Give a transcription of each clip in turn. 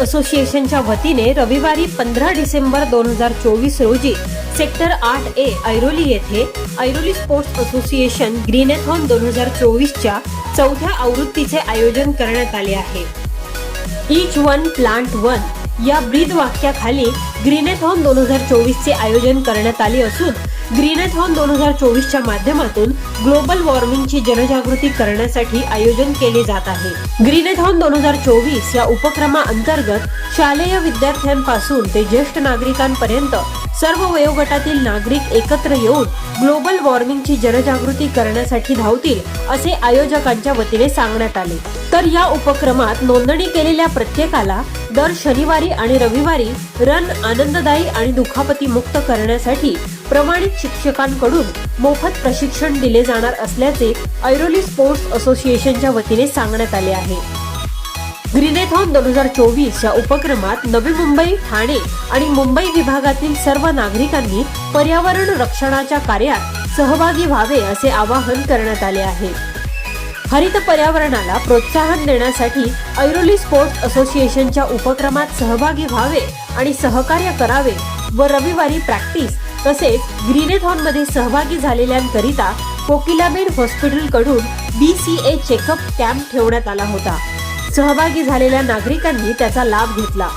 असोसिएशनच्या वतीने रविवारी पंधरा डिसेंबर दोन हजार चोवीस रोजी सेक्टर आठ ए ऐरोली येथे ऐरोली स्पोर्ट्स असोसिएशन ग्रीनेथॉन दोन हजार चोवीसच्या चौथ्या आवृत्तीचे आयोजन करण्यात आले आहे. इच वन प्लांट वन या ब्रीद वाक्याखाली ग्रीनेथॉन दोन हजार चोवीसचे आयोजन करण्यात आले असून ग्रीनेथॉन दोन हजार चोवीसच्या माध्यमातून ग्लोबल वॉर्मिंगची जनजागृती करण्यासाठी आयोजन केले जात आहे. ग्रीनेथॉन दोन हजार चोवीस या उपक्रमाअंतर्गत शालेय विद्यार्थ्यांपासून ते ज्येष्ठ नागरिकांपर्यंत सर्व वयोगटातील नागरिक एकत्र येऊन ग्लोबल वॉर्मिंगची जनजागृती करण्यासाठी धावतील असे आयोजकांच्या वतीने सांगण्यात आले. तर या उपक्रमात नोंदणी केलेल्या प्रत्येकाला दर शनिवारी आणि रविवारी रन आनंददायी आणि दुखापती मुक्त करण्यासाठी प्रमाणित शिक्षकांकडून मोफत प्रशिक्षण दिले जाणार असल्याचे ऐरोली स्पोर्ट्स असोसिएशनच्या वतीने सांगण्यात आले आहे. ग्रीनेथॉन दोन हजार चोवीस या उपक्रमात नवी मुंबई ठाणे आणि मुंबई विभागातील सर्व नागरिकांनी पर्यावरण रक्षणाच्या कार्यात सहभागी व्हावे असे आवाहन करण्यात आले आहे. हरित पर्यावरणाला प्रोत्साहन देण्यासाठी ऐरोली स्पोर्ट्स असोसिएशनच्या उपक्रमात सहभागी व्हावे आणि सहकार्य करावे व रविवारी प्रॅक्टिस तसेच ग्रीनेथॉनमध्ये सहभागी झालेल्यांकरिता Kokilaben हॉस्पिटलकडून B C A checkup camp ठेवण्यात आला होता. सहभागी झालेल्या नागरिकांनी त्याचा लाभ घेतला.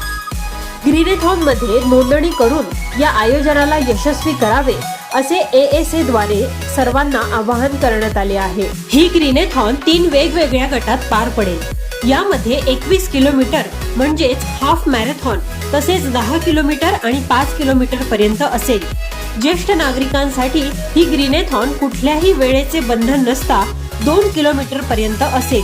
ग्रीनेथॉनमध्ये नोंदणी करून या आयोजनाला यशस्वी करावे असे एएसए द्वारे सर्वांना आवाहन करण्यात आले आहे. ही ग्रीनेथॉन तीन वेगवेगळ्या गटात पार पडेल. यामध्ये एकवीस किलोमीटर म्हणजेच हाफ मॅरेथॉन तसेच दहा किलोमीटर आणि पाच किलोमीटर पर्यंत असेल. ज्येष्ठ नागरिकांसाठी ही ग्रीनेथॉन कुठल्याही वेळेचे बंधन नसता दोन किलोमीटर पर्यंत असेल.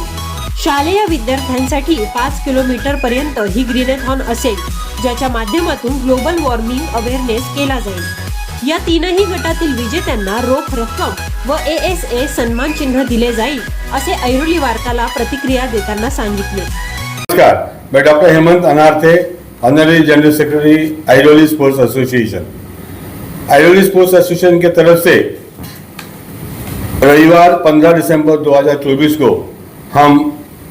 शालेय विद्यार्थ्यांसाठी पाच किलोमीटर पर्यंत ही ग्रीनेथॉन असेल ज्याच्या माध्यमातून ग्लोबल वॉर्मिंग अवेअरनेस केला जाईल. या तीनही गटातील विजेत्यांना रोख रक्कम व एस ए सन्मान चिन्ह दिले जाईल असे ऐरोली वार्ताला प्रतिक्रिया देताना सांगितले. नमस्कार. मी doctor Hemant Anarthe honorary general secretary Airoli sports association Airoli sports association के तरफ़ से रविवार 15 दिसंबर 2024 को हम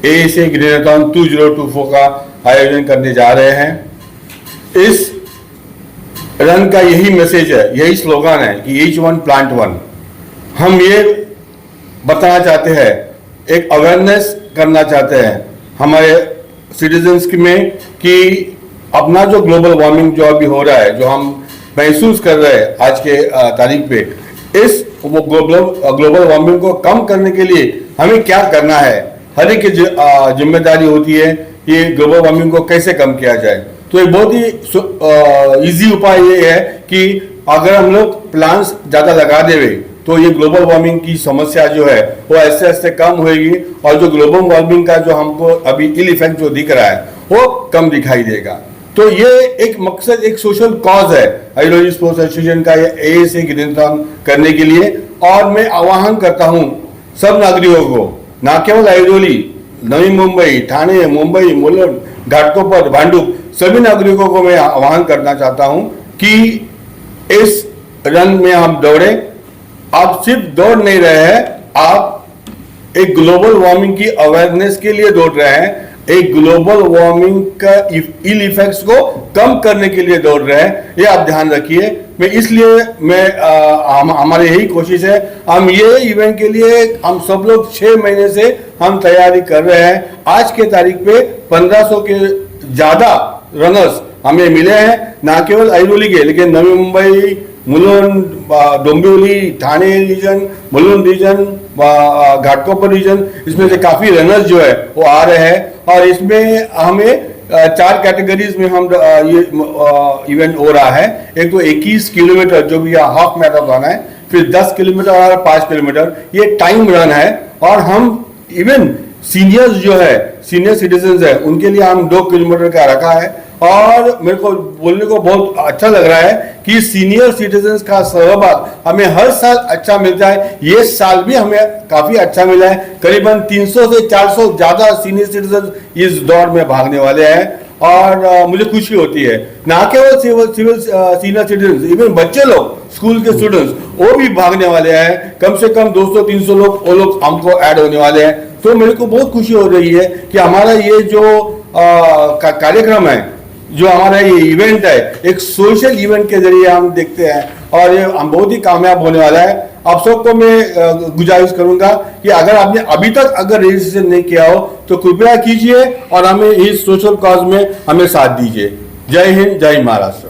ए से ग्रेनाथॉन 2024 का आयोजन करने जा रहे हैं। इस रन का यही मैसेज है, यही स्लोगन है कि ईच वन प्लांट वन हम ये बताना चाहते हैं, एक अवेयरनेस करना चाहते हैं हमारे सिटीजन्स में कि अपना जो ग्लोबल वार्मिंग जो अभी हो रहा है, जो हम महसूस कर रहे हैं आज के तारीख पे। इस ग्लोबल वार्मिंग को कम करने के लिए हमें क्या करना है? हर एक ज़िम्मेदारी होती है कि ग्लोबल वार्मिंग को कैसे कम किया जाए। तो एक बहुत ही इजी उपाय ये है कि अगर हम लोग प्लांट्स ज़्यादा लगा देवे तो ये ग्लोबल वार्मिंग की समस्या जो है, वो ऐसे ऐसे कम होगी और जो ग्लोबल वार्मिंग का जो हमको अभी इल इफ़ेक्ट जो दिख रहा है, वो कम दिखाई देगा। तो ये एक मकसद, एक सोशल कॉज है आइडियोलॉजी स्पोर्ट्स एसोसिएशन का ए से नियंत्रण करने के लिए। और मैं आह्वान करता हूँ सब नागरिकों को, ना केवल आइडियोली नवी मुंबई, ठाणे, मुंबई, मुलुंड, घाटकोपर, भांडुप, सभी नागरिकों को मैं आह्वान करना चाहता हूँ कि इस रन में आप दौड़े। आप सिर्फ़ दौड़ नहीं रहे हैं, आप एक ग्लोबल वार्मिंग की अवेयरनेस के लिए दौड़ रहे हैं। एक ग्लोबल वार्मिंग का इल इफेक्ट्स को कम करने के लिए दौड़ रहे हैं ये आप ध्यान रखिए। मैं इसलिए मैं आ, हम हमारी यही कोशिश है। हम ये इवेंट के लिए हम सब लोग छह महीने से हम तैयारी कर रहे हैं। आज के तारीख पे 1500 के ज़्यादा रनर्स हमें मिले हैं ना केवल ऐरोली के लेकिन Navi Mumbai Mulund Dombivli, Thane region Mulund region Ghatkopar region इसमें से काफ़ी रनर्स जो है, वो आ रहे हैं। और इसमें हमें चार कैटेगरीज में हम ये इवेंट हो रहा है। एक तो 21 किलोमीटर, जो भी हाफ़ मैराथन है, फिर 10 किलोमीटर और 5 किलोमीटर, ये टाइम रन है। और हम इवन सीनियर्स जो है सीनियर सिटीजन है, उनके लिए हम दो किलोमीटर का रखा है। और मेरे को बोलने को बहुत अच्छा लग रहा है कि सीनियर सिटीजन का सहभाग हमें हर साल अच्छा मिलता है। ये साल भी हमें काफ़ी अच्छा मिला है। करीबन 300 से 400 ज़्यादा सीनियर सिटीजन इस दौड़ में भागने वाले हैं। और अ, मुझे खुशी होती है। ना केवल civil civil senior citizen even बच्चे लोग स्कूल के स्टूडेंट्स वो भी भागने वाले हैं। कम से कम 200-300 लोग वो लोग हमको ऐड होने वाले हैं। तो मेरे को बहुत खुशी हो रही है कि हमारा ये जो कार्यक्रम है जो हमारा ये इवेंट है एक सोशल इवेंट के जरिए हम देखते हैं और ये हम बहुत ही कामयाब होने वाला है। आप सबको मैं गुजारिश करूंगा कि अगर आपने अभी तक अगर रजिस्ट्रेशन नहीं किया हो तो कृपया कीजिए और हमें इस सोशल कॉज में हमें साथ दीजिए। जय हिंद जय महाराष्ट्र।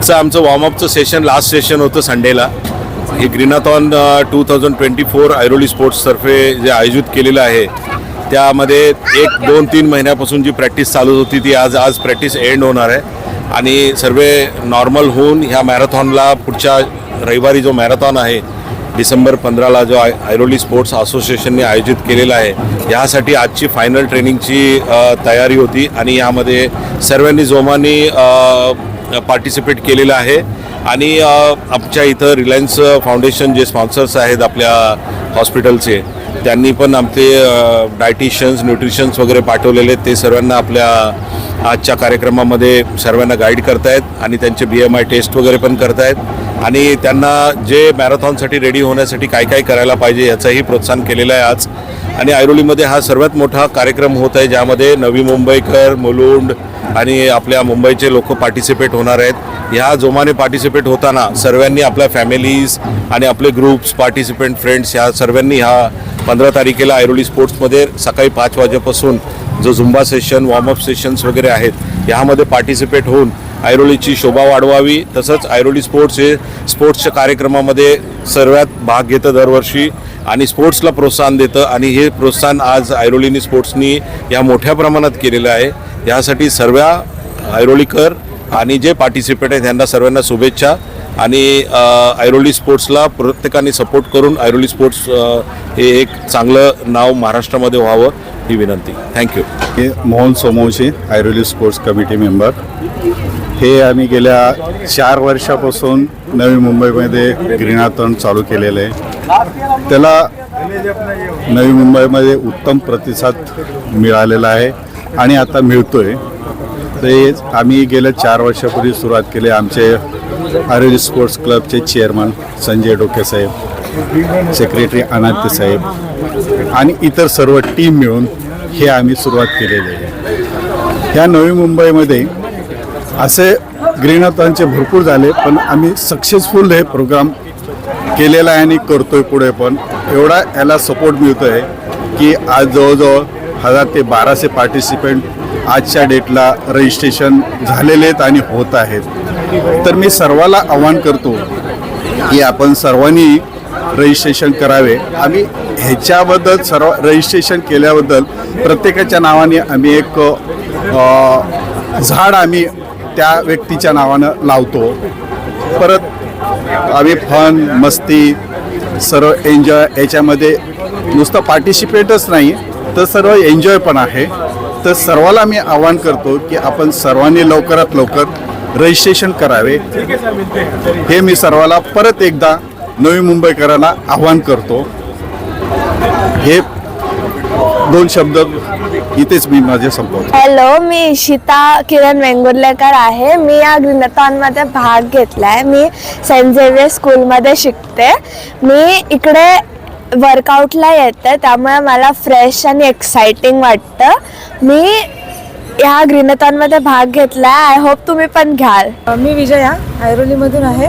असं आमचं वॉर्मअपचं सेशन लास्ट सेशन होतं संडेला हे Greenathon two thousand twenty four Airoli स्पोर्ट्सतर्फे जे आयोजित केलेलं आहे त्यामध्ये एक दोन तीन महिन्यापासून जी प्रॅक्टिस चालू होती ती आज आज प्रॅक्टिस एंड होणार आहे. आणि सर्व नॉर्मल होऊन ह्या मॅरेथॉनला पुढच्या रविवारी जो मॅरेथॉन आहे डिसेंबर पंधराला जो आय ऐरोली स्पोर्ट्स असोसिएशनने आयोजित केलेला आहे यासाठी आजची फायनल ट्रेनिंगची तयारी होती. आणि यामध्ये सर्वांनी जोमाने पार्टिसिपेट केलेलं आहे. आणि आमच्या इथं रिलायन्स फाउंडेशन जे स्पॉन्सर्स आहेत आपल्या हॉस्पिटलचे त्यांनी पण आमचे डायटिशियन्स न्यूट्रिशन्स वगैरे पाठवलेले आहेत. ते सर्वांना आपल्या आजच्या कार्यक्रमामध्ये सर्वांना गाईड करतायत आणि त्यांचे बी एम आय टेस्ट वगैरे पण करतायत आणि त्यांना जे मॅरेथॉनसाठी रेडी होण्यासाठी काय काय करायला पाहिजे याचंही प्रोत्साहन केलेलं आहे आज आणि ऐरोलीमध्ये हा सर्वात मोठा कार्यक्रम होत आहे ज्यामध्ये नवी मुंबईकर मुलुंड आणि आपल्या मुंबईचे लोक पार्टिसिपेट होणार आहेत. ह्या जोमाने पार्टिसिपेट होताना सर्वांनी आपल्या फॅमिलीज आणि आपले ग्रुप्स पार्टिसिपेंट फ्रेंड्स ह्या सर्वांनी ह्या पंधरा तारखेला ऐरोली स्पोर्ट्समध्ये सकाळी पाच वाजेपासून जो झुंबा सेशन वॉर्मअप सेशन्स वगैरे आहेत ह्यामध्ये पार्टिसिपेट होऊन ऐरोलीची शोभा वाढवावी. तसंच ऐरोली स्पोर्ट्स हे स्पोर्ट्सच्या कार्यक्रमामध्ये सर्वात भाग घेतं दरवर्षी. आणि स्पोर्ट्सला प्रोत्साहन देतं. आणि हे प्रोत्साहन आज ऐरोलीनी स्पोर्ट्सनी या मोठ्या प्रमाणात केलेलं आहे. यासाठी सर्व ऐरोलीकर आणि जे पार्टिसिपेट आहेत त्यांना सर्वांना शुभेच्छा. आणि ऐरोली स्पोर्ट्सला प्रत्येकाने सपोर्ट करून ऐरोली स्पोर्ट्स हे एक चांगलं नाव महाराष्ट्रामध्ये व्हावं ही विनंती. Thank you. Mohan Somvashi Airoli sports committee member. हे आम्ही गेल्या चार वर्षापासून नवी मुंबईमध्ये ग्रीणातण चालू केलेलं आहे. त्याला नवी मुंबईमध्ये उत्तम प्रतिसाद मिळालेला आहे आणि आता मिळतो आहे ते आम्ही गेल्या चार वर्षापूर्वी सुरुवात केली आमचे आरोग्य स्पोर्ट्स क्लबचे चेअरमन संजय डोके साहेब सेक्रेटरी अनाद्य साहेब आणि इतर सर्व टीम मिळून हे आम्ही सुरुवात केलेली आहे. ह्या नवी मुंबईमध्ये असे ग्रीनाथॉनचे भरपूर झाले पण आम्ही सक्सेसफुल हे प्रोग्राम केलेला आहे आणि करतोय पुढे पण. एवढा याला सपोर्ट मिळतो आहे की आज जवळजवळ हजार ते बाराशे पार्टिसिपेंट आजच्या डेटला रजिस्ट्रेशन झालेले आहेत आणि होत आहेत. तर मी सर्वाला आव्हान करतो की आपण सर्वांनी रजिस्ट्रेशन करावे. आम्ही ह्याच्याबद्दल सर्व रजिस्ट्रेशन केल्याबद्दल प्रत्येकाच्या नावाने आम्ही एक झाड आम्ही त्या व्यक्तीच्या नावानं लावतो. परत आम्ही फन मस्ती सर्व एन्जॉय याच्यामध्ये नुसतं पार्टिसिपेटच नाही. तर सर्व एन्जॉय पण आहे. तर सर्वाला मी आवाहन करतो की आपण सर्वांनी लवकरात लवकर रजिस्ट्रेशन करावे. हे मी सर्वाला परत एकदा नवी मुंबईकरांना आव्हान करतो. हे दोन शब्द इथेच मी माझे संपवतो. हॅलो मी इशिता किरण वेंगुर्लेकर आहे. मी या ग्रिनथॉनमध्ये भाग घेतला आहे मी सेंट झेवियर स्कूलमध्ये शिकते. मी इकडे वर्कआउटला येते त्यामुळे मला फ्रेश आणि एक्साइटिंग वाटतं. मी ह्या ग्रिनथॉनमध्ये भाग घेतला आहे आय होप तुम्ही पण घ्याल. मी विजया ऐरोलीमधून आहे.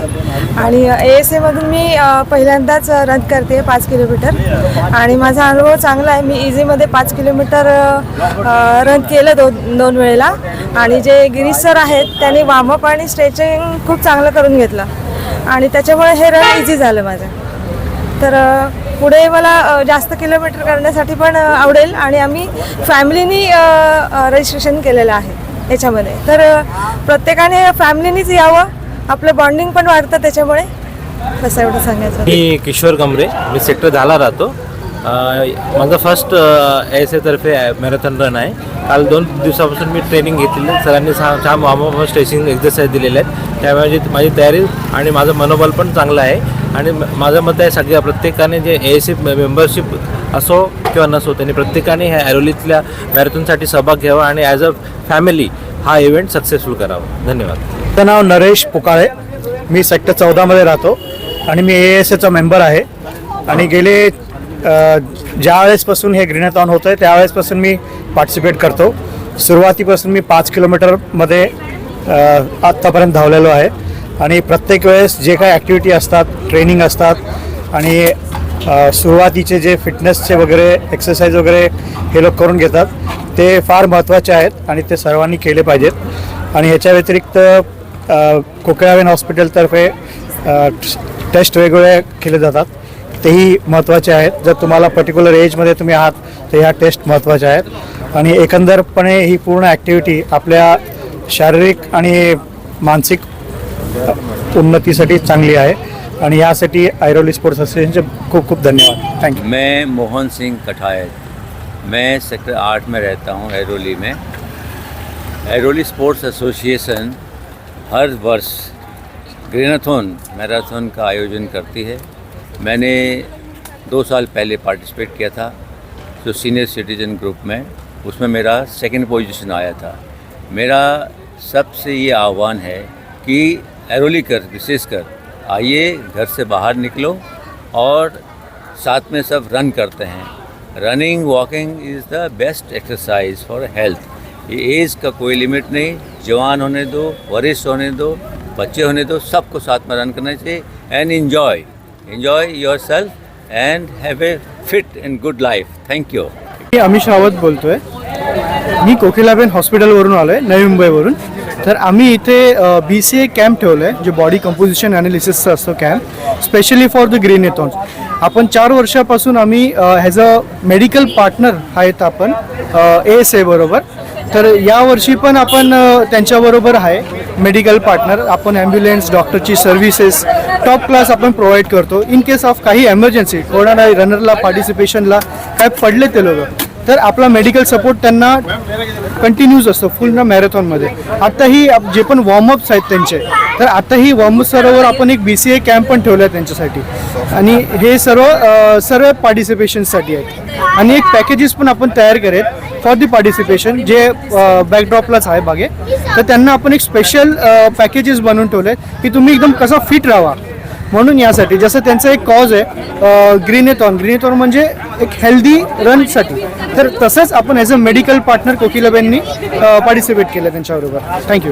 आणि ए एस एमधून मी पहिल्यांदाच रन करते पाच किलोमीटर. आणि माझा अनुभव चांगला आहे. मी इझीमध्ये पाच किलोमीटर रन केलं दोन दोन वेळेला. आणि जे गिरीश सर आहेत त्यांनी वार्मअप आणि स्ट्रेचिंग खूप चांगलं करून घेतलं. आणि त्याच्यामुळे हे रन इझी झालं माझं. तर पुढे मला जास्त किलोमीटर करण्यासाठी पण आवडेल आणि आम्ही फॅमिलीनी रजिस्ट्रेशन केलेलं आहे याच्यामध्ये. तर प्रत्येकाने फॅमिलीनीच यावं. आपलं बॉन्डिंग पण वाढतं त्याच्यामुळे. कसं एवढं सांगायचं मी किशोर कमरे मी सेक्टर झाला राहतो. माझा माझं फर्स्ट एस एतर्फे मॅरेथॉन रन आहे. काल दोन दिवसापासून मी ट्रेनिंग घेतलेली आहे. सरांनी सहा छान वार्मअप स्ट्रेसिंग एक्झरसाईज दिलेल्या आहेत. त्यामुळे माझी माझी तयारी आणि माझं मनोबल पण चांगलं आहे. आणि म- माझं मत आहे सगळ्या प्रत्येकाने जे ए एस मेंबरशिप असो किंवा नसो त्यांनी प्रत्येकाने ह्या ॲरोलीतल्या मॅरेथॉनसाठी सहभाग घ्यावा आणि ॲज अ फॅमिली हा इव्हेंट सक्सेसफुल करावा. धन्यवाद. माझं नाव नरेश पुकाळे. मी सेक्टर चौदामध्ये राहतो आणि मी ए एस एचा मेंबर आहे. आणि गेले ज्या वेळेसपासून हे ग्रीनॅथॉन होतं आहे त्यावेळेसपासून मी पार्टिसिपेट करतो. सुरुवातीपासून मी पाच किलोमीटरमध्ये आत्तापर्यंत धावलेलो आहे. आणि प्रत्येक वेळेस जे काही ॲक्टिव्हिटी असतात ट्रेनिंग असतात आणि सुरुवातीचे जे फिटनेसचे वगैरे एक्सरसाइज वगैरे हे लोक करून घेतात ते फार महत्त्वाचे आहेत आणि ते सर्वांनी केले पाहिजेत. आणि ह्याच्या व्यतिरिक्त कोकळावेन हॉस्पिटलतर्फे टेस्ट वेगवेगळे केले जातात. तेही महत्त्वाचे आहेत. जर तुम्हाला पर्टिक्युलर एजमध्ये तुम्ही आहात तर ह्या टेस्ट महत्त्वाच्या आहेत. आणि एकंदरपणे ही पूर्ण ॲक्टिव्हिटी आपल्या शारीरिक आणि मानसिक उन्नतीसाठी चांगली आहे. आणि यासाठी आयरोली स्पोर्ट्स असोसिएशनचे खूप खूप धन्यवाद. थँक्यू मैं मोहन सिंह कठायत मैं सेक्टर आठ में रहता हूँ ऐरोली में. ऐरोली स्पोर्ट्स एसोसिएशन हर वर्ष ग्रेनाथोन मैराथन का आयोजन करती है। मैंने दो साल पहले पार्टिसिपेट किया था जो सीनियर सिटीजन ग्रुप में। उसमें मेरा सेकंड पोजीशन आया था। मेरा सबसे ये आह्वान है कि एरोली कर विशेषकर आइए घर से बाहर निकलो और साथ में सब रन करते हैं। Running walking is the best exercise for health ये एज का कोई लिमिट नहीं, जवान होने दो, वरिष्ठ होने दो, बच्चे होने दो, सबको साथ में रन करना चाहिए and enjoy enjoy yourself and have a fit and good life thank you मी अमिश रावत बोलतोय. मी कोकिलाबेन हॉस्पिटलवरून आलो आहे नवी मुंबईवरून. तर आम्ही इथे बी सी ए कॅम्प ठेवलं आहे जे बॉडी कंपोजिशन ॲनालिसिसचा असतो camp specially for the greenathons आपण चार वर्षापासून आम्ही ॲज अ मेडिकल पार्टनर आहेत आपण ए एस ए बरोबर. तर यावर्षी पण आपण त्यांच्याबरोबर आहे मेडिकल पार्टनर आपण ॲम्ब्युलन्स डॉक्टरची सर्व्हिसेस टॉप क्लास आपण प्रोव्हाइड करतो. इन केस ऑफ काही एमर्जन्सी कोणाला रनरला पार्टिसिपेशनला काय पडले ते लोक तर आपला मेडिकल सपोर्ट त्यांना कंटिन्यूज असतो पूर्ण मॅरेथॉनमध्ये आत्ताही आप- जे पण वॉर्मअप्स आहेत त्यांचे तर आत्ताही वॉर्मअप सरोवर आपण एक बी सी ए कॅम्प पण ठेवला आहे त्यांच्यासाठी. आणि हे सर्व सर्व पार्टिसिपेशनसाठी आहेत. आणि एक पॅकेजेस पण आपण तयार करेल फॉर दी पार्टिसिपेशन जे बॅकड्रॉपलाच आहे बागे तर त्यांना आपण एक स्पेशल पॅकेजेस बनवून ठेवले की तुम्ही एकदम कसा फिट राहा म्हणून यासाठी जसं त्यांचं एक कॉज आहे ग्रीनेथॉन ग्रीनेथॉन म्हणजे एक हेल्दी रनसाठी तर तसंच आपण ॲज अ मेडिकल पार्टनर कोकिलाबेंनी पार्टिसिपेट केलं त्यांच्याबरोबर. Thank you